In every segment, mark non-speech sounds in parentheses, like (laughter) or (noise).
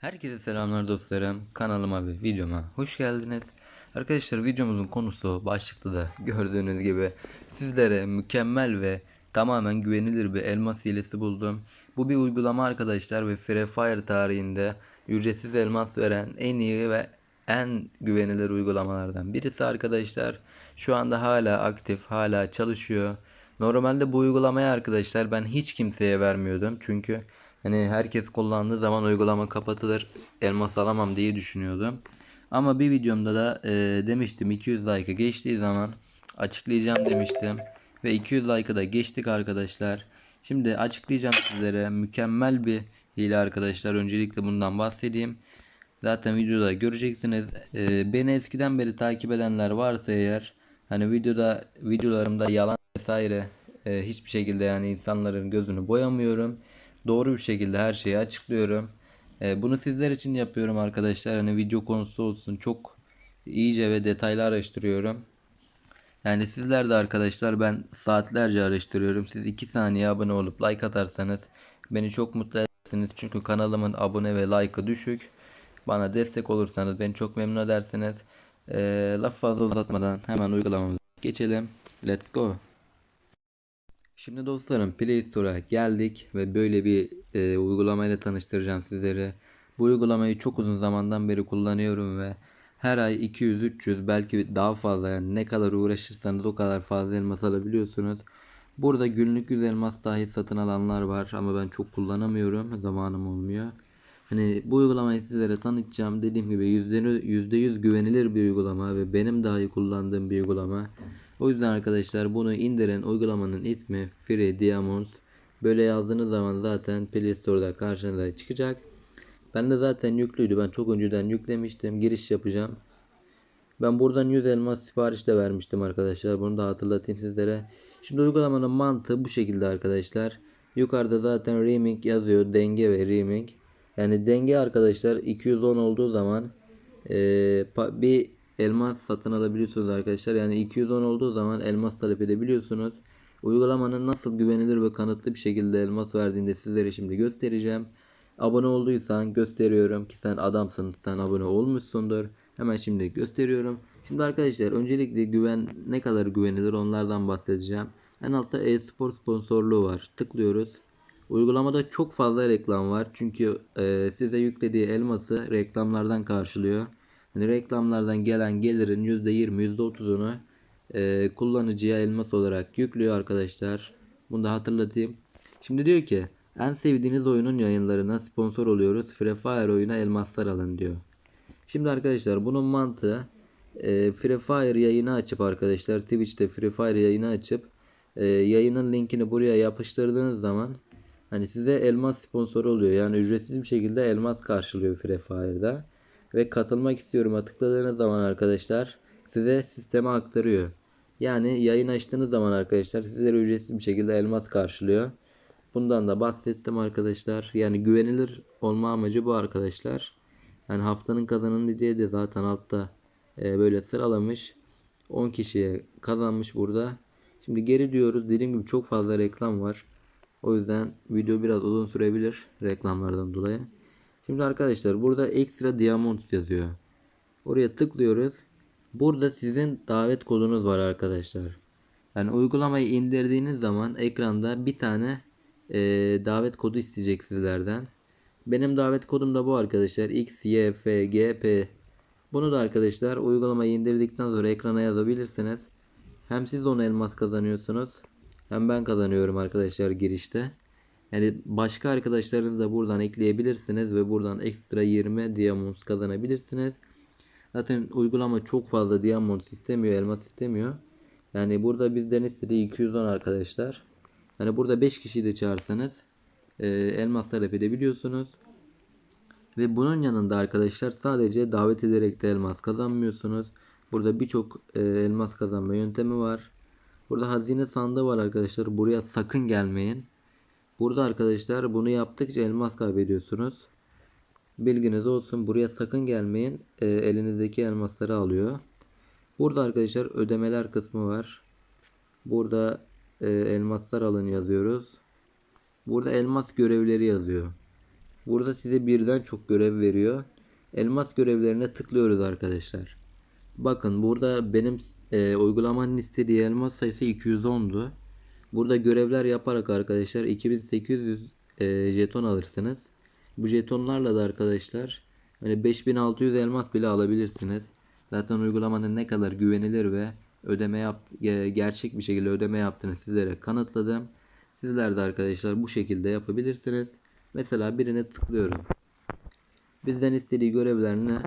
Herkese selamlar dostlarım. Kanalıma ve videoma hoş geldiniz. Arkadaşlar videomuzun konusu başlıkta da gördüğünüz gibi sizlere mükemmel ve tamamen güvenilir bir elmas hilesi buldum. Bu bir uygulama arkadaşlar ve Free Fire tarihinde ücretsiz elmas veren en iyi ve en güvenilir uygulamalardan birisi arkadaşlar. Şu anda hala aktif, hala çalışıyor. Normalde bu uygulamayı arkadaşlar ben hiç kimseye vermiyordum. Çünkü hani herkes kullandığı zaman uygulama kapatılır, elmas alamam diye düşünüyordum. Ama bir videomda da e, demiştim 200 like'ı geçtiği zaman açıklayacağım demiştim. Ve 200 like'ı da geçtik arkadaşlar. Şimdi açıklayacağım sizlere mükemmel bir hile arkadaşlar. Öncelikle bundan bahsedeyim. Zaten videoda göreceksiniz. Ee, beni eskiden beri takip edenler varsa eğer hani videoda videolarımda yalan vesaire e, hiçbir şekilde yani insanların gözünü boyamıyorum. Doğru bir şekilde her şeyi açıklıyorum. E, bunu sizler için yapıyorum arkadaşlar. Hani video konusu olsun çok iyice ve detaylı araştırıyorum. Yani sizler de arkadaşlar ben saatlerce araştırıyorum. Siz 2 saniye abone olup like atarsanız beni çok mutlu edersiniz. Çünkü kanalımın abone ve like'ı düşük. Bana destek olursanız beni çok memnun edersiniz. Ee, laf fazla uzatmadan hemen uygulamamıza geçelim. Let's go. Şimdi dostlarım Play Store'a geldik ve böyle bir e, uygulamayla tanıştıracağım sizleri. Bu uygulamayı çok uzun zamandan beri kullanıyorum ve her ay 200-300 belki daha fazla yani ne kadar uğraşırsanız o kadar fazla elmas alabiliyorsunuz. Burada günlük 100 elmas dahi satın alanlar var ama ben çok kullanamıyorum zamanım olmuyor. Hani bu uygulamayı sizlere tanıtacağım. Dediğim gibi %100 %100 güvenilir bir uygulama ve benim dahi kullandığım bir uygulama. O yüzden arkadaşlar bunu indirin. Uygulamanın ismi Free Diamonds. Böyle yazdığınız zaman zaten Play Store'da karşınıza çıkacak. Ben de zaten yüklüydü. Ben çok önceden yüklemiştim. Giriş yapacağım. Ben buradan 100 elmas sipariş de vermiştim arkadaşlar. Bunu da hatırlatayım sizlere. Şimdi uygulamanın mantığı bu şekilde arkadaşlar. Yukarıda zaten Reming yazıyor. Denge ve Reming. Yani denge arkadaşlar 210 olduğu zaman e, bir elmas satın alabiliyorsunuz arkadaşlar. Yani 210 olduğu zaman elmas talep edebiliyorsunuz. Uygulamanın nasıl güvenilir ve kanıtlı bir şekilde elmas verdiğinde sizlere şimdi göstereceğim. Abone olduysan gösteriyorum ki sen adamsın. Sen abone olmuşsundur. Hemen şimdi gösteriyorum. Şimdi arkadaşlar öncelikle güven ne kadar güvenilir onlardan bahsedeceğim. En altta e-spor sponsorluğu var. Tıklıyoruz. Uygulamada çok fazla reklam var. Çünkü e, size yüklediği elması reklamlardan karşılıyor. Hani reklamlardan gelen gelirin %20 %30'unu e, kullanıcıya elmas olarak yüklüyor arkadaşlar. Bunu da hatırlatayım. Şimdi diyor ki en sevdiğiniz oyunun yayınlarına sponsor oluyoruz. Free Fire oyuna elmaslar alın diyor. Şimdi arkadaşlar bunun mantığı e, Free Fire yayını açıp arkadaşlar Twitch'te Free Fire yayını açıp e, yayının linkini buraya yapıştırdığınız zaman hani size elmas sponsoru oluyor. Yani ücretsiz bir şekilde elmas karşılıyor Free Fire'da. Ve katılmak istiyorum tıkladığınız zaman arkadaşlar size sisteme aktarıyor. Yani yayın açtığınız zaman arkadaşlar sizlere ücretsiz bir şekilde elmas karşılıyor. Bundan da bahsettim arkadaşlar. Yani güvenilir olma amacı bu arkadaşlar. Yani haftanın kazananı diye de zaten altta e, böyle sıralamış. 10 kişiye kazanmış burada. Şimdi geri diyoruz. Dediğim gibi çok fazla reklam var. O yüzden video biraz uzun sürebilir reklamlardan dolayı. Şimdi arkadaşlar burada ekstra diamonds yazıyor. Oraya tıklıyoruz. Burada sizin davet kodunuz var arkadaşlar. Yani uygulamayı indirdiğiniz zaman ekranda bir tane e, davet kodu isteyecek sizlerden. Benim davet kodum da bu arkadaşlar. X. Bunu da arkadaşlar uygulamayı indirdikten sonra ekrana yazabilirsiniz. Hem siz onu elmas kazanıyorsunuz. Hem ben kazanıyorum arkadaşlar girişte. Yani başka arkadaşlarınızı da buradan ekleyebilirsiniz ve buradan ekstra 20 diamonds kazanabilirsiniz. Zaten uygulama çok fazla diamond istemiyor, elmas istemiyor. Yani burada bizden istediği 210 arkadaşlar. Yani burada 5 kişiyi de çağırsanız e, elmas talep edebiliyorsunuz. Ve bunun yanında arkadaşlar sadece davet ederek de elmas kazanmıyorsunuz. Burada birçok e, elmas kazanma yöntemi var. Burada hazine sandığı var arkadaşlar. Buraya sakın gelmeyin. Burada arkadaşlar bunu yaptıkça elmas kaybediyorsunuz. Bilginiz olsun. Buraya sakın gelmeyin. E, elinizdeki elmasları alıyor. Burada arkadaşlar ödemeler kısmı var. Burada e, elmaslar alın yazıyoruz. Burada elmas görevleri yazıyor. Burada size birden çok görev veriyor. Elmas görevlerine tıklıyoruz arkadaşlar. Bakın burada benim e, uygulamanın istediği elmas sayısı 210'du. Burada görevler yaparak arkadaşlar 2800 e, jeton alırsınız. Bu jetonlarla da arkadaşlar hani 5600 elmas bile alabilirsiniz. Zaten uygulamanın ne kadar güvenilir ve ödeme yap ge- gerçek bir şekilde ödeme yaptığını sizlere kanıtladım. Sizler de arkadaşlar bu şekilde yapabilirsiniz. Mesela birine tıklıyorum. Bizden istediği görevlerini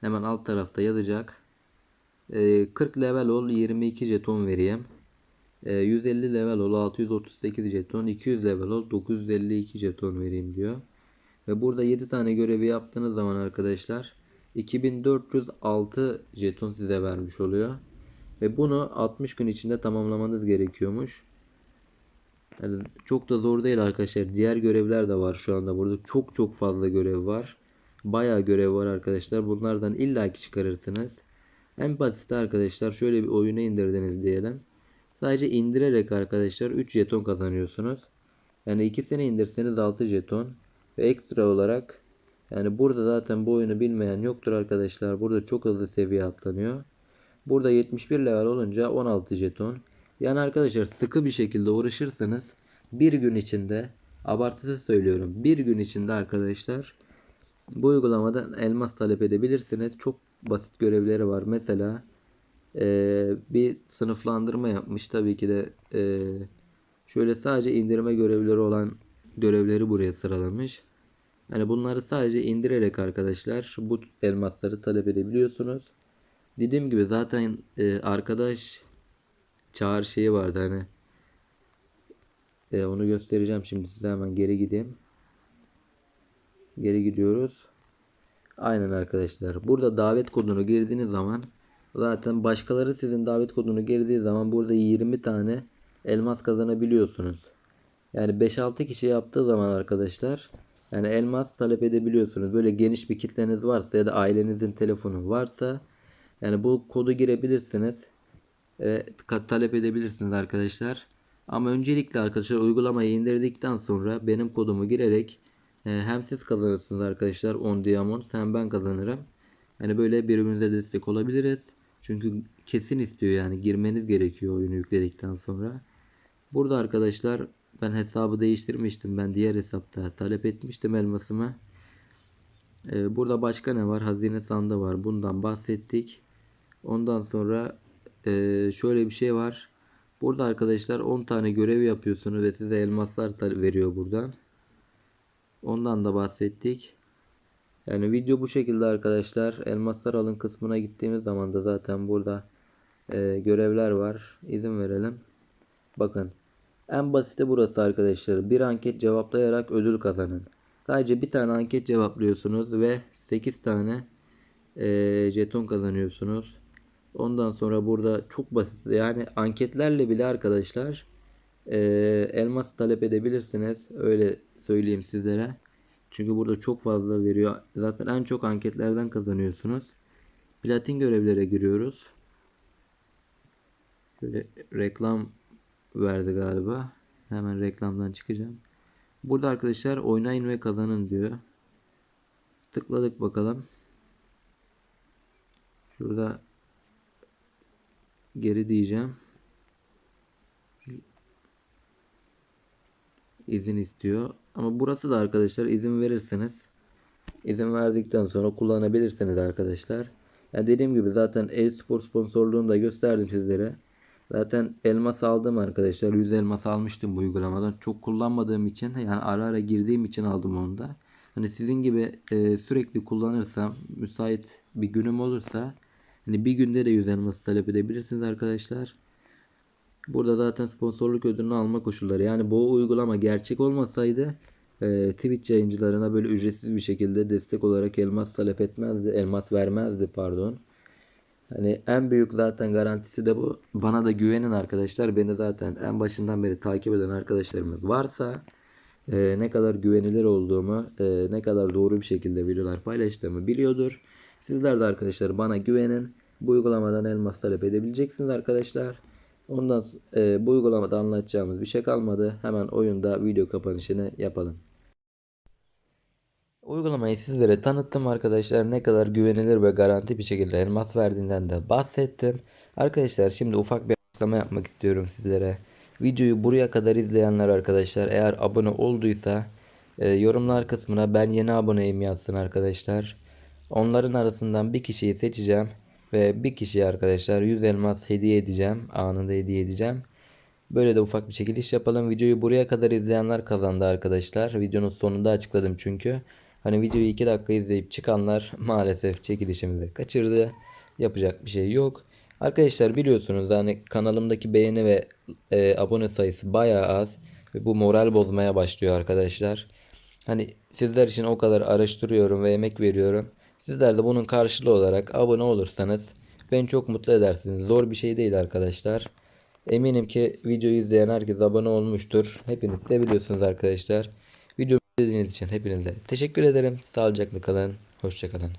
hemen alt tarafta yazacak. Ee, 40 level ol 22 jeton vereyim. Ee, 150 level ol 638 jeton. 200 level ol 952 jeton vereyim diyor. Ve burada 7 tane görevi yaptığınız zaman arkadaşlar 2406 jeton size vermiş oluyor. Ve bunu 60 gün içinde tamamlamanız gerekiyormuş. Yani çok da zor değil arkadaşlar. Diğer görevler de var şu anda burada. Çok çok fazla görev var. Bayağı görev var arkadaşlar. Bunlardan illaki çıkarırsınız. En basit arkadaşlar şöyle bir oyunu indirdiniz diyelim. Sadece indirerek arkadaşlar 3 jeton kazanıyorsunuz. Yani ikisini indirseniz 6 jeton. Ve ekstra olarak yani burada zaten bu oyunu bilmeyen yoktur arkadaşlar. Burada çok hızlı seviye atlanıyor. Burada 71 level olunca 16 jeton. Yani arkadaşlar sıkı bir şekilde uğraşırsanız bir gün içinde abartısı söylüyorum. Bir gün içinde arkadaşlar bu uygulamadan elmas talep edebilirsiniz. Çok basit görevleri var. Mesela eee, bir sınıflandırma yapmış. Tabii ki de eee, şöyle sadece indirme görevleri olan görevleri buraya sıralamış. Yani bunları sadece indirerek arkadaşlar bu elmasları talep edebiliyorsunuz. Dediğim gibi zaten e, arkadaş çağrı şeyi vardı hani. E, onu göstereceğim şimdi size hemen geri gideyim. Geri gidiyoruz. Aynen arkadaşlar. Burada davet kodunu girdiğiniz zaman zaten başkaları sizin davet kodunu girdiği zaman burada 20 tane elmas kazanabiliyorsunuz. Yani 5-6 kişi yaptığı zaman arkadaşlar yani elmas talep edebiliyorsunuz. Böyle geniş bir kitleniz varsa ya da ailenizin telefonu varsa yani bu kodu girebilirsiniz. Ka- talep edebilirsiniz arkadaşlar. Ama öncelikle arkadaşlar uygulamayı indirdikten sonra benim kodumu girerek e, hem siz kazanırsınız arkadaşlar 10 diamond hem ben kazanırım. Yani böyle birbirimize destek olabiliriz. Çünkü kesin istiyor yani girmeniz gerekiyor oyunu yükledikten sonra. Burada arkadaşlar ben hesabı değiştirmiştim. Ben diğer hesapta talep etmiştim elmasımı. Ee, burada başka ne var? Hazine sandığı var. Bundan bahsettik. Ondan sonra e, şöyle bir şey var. Burada arkadaşlar 10 tane görev yapıyorsunuz ve size elmaslar veriyor buradan. Ondan da bahsettik. Yani video bu şekilde arkadaşlar. Elmaslar alın kısmına gittiğimiz zaman da zaten burada e, görevler var. İzin verelim. Bakın. En basiti burası arkadaşlar. Bir anket cevaplayarak ödül kazanın. Sadece bir tane anket cevaplıyorsunuz ve 8 tane e, jeton kazanıyorsunuz. Ondan sonra burada çok basit. Yani anketlerle bile arkadaşlar e, elmas talep edebilirsiniz. Öyle söyleyeyim sizlere. Çünkü burada çok fazla veriyor. Zaten en çok anketlerden kazanıyorsunuz. Platin görevlere giriyoruz. Şöyle reklam verdi galiba. Hemen reklamdan çıkacağım. Burada arkadaşlar oynayın ve kazanın diyor. Tıkladık bakalım. Şurada geri diyeceğim. İzin istiyor. Ama burası da arkadaşlar izin verirseniz izin verdikten sonra kullanabilirsiniz arkadaşlar. Yani dediğim gibi zaten e-spor sponsorluğunu da gösterdim sizlere. Zaten elmas aldım arkadaşlar. 100 elmas almıştım bu uygulamadan. Çok kullanmadığım için yani ara ara girdiğim için aldım onu da. Hani sizin gibi e, sürekli kullanırsam müsait bir günüm olursa hani bir günde de 100 elmas talep edebilirsiniz arkadaşlar. Burada zaten sponsorluk ödülünü alma koşulları. Yani bu uygulama gerçek olmasaydı e, Twitch yayıncılarına böyle ücretsiz bir şekilde destek olarak elmas talep etmezdi. Elmas vermezdi pardon. Hani en büyük zaten garantisi de bu. Bana da güvenin arkadaşlar. Beni zaten en başından beri takip eden arkadaşlarımız varsa e, ne kadar güvenilir olduğumu, e, ne kadar doğru bir şekilde videolar paylaştığımı biliyordur. Sizler de arkadaşlar bana güvenin. Bu uygulamadan elmas talep edebileceksiniz arkadaşlar. Ondan e, bu uygulamada anlatacağımız bir şey kalmadı. Hemen oyunda video kapanışını yapalım. Uygulamayı sizlere tanıttım arkadaşlar. Ne kadar güvenilir ve garanti bir şekilde elmas verdiğinden de bahsettim. Arkadaşlar şimdi ufak bir açıklama yapmak istiyorum sizlere. Videoyu buraya kadar izleyenler arkadaşlar eğer abone olduysa e, yorumlar kısmına ben yeni aboneyim yazsın arkadaşlar. Onların arasından bir kişiyi seçeceğim ve bir kişiye arkadaşlar 100 elmas hediye edeceğim. Anında hediye edeceğim. Böyle de ufak bir çekiliş yapalım. Videoyu buraya kadar izleyenler kazandı arkadaşlar. Videonun sonunda açıkladım çünkü. Hani videoyu 2 dakika izleyip çıkanlar (laughs) maalesef çekilişimizi kaçırdı. Yapacak bir şey yok. Arkadaşlar biliyorsunuz hani kanalımdaki beğeni ve e, abone sayısı bayağı az. Ve bu moral bozmaya başlıyor arkadaşlar. Hani sizler için o kadar araştırıyorum ve emek veriyorum. Sizler de bunun karşılığı olarak abone olursanız beni çok mutlu edersiniz. Zor bir şey değil arkadaşlar. Eminim ki videoyu izleyen herkes abone olmuştur. Hepiniz seviliyorsunuz arkadaşlar. Videomu izlediğiniz için hepinize teşekkür ederim. Sağlıcakla kalın. Hoşçakalın.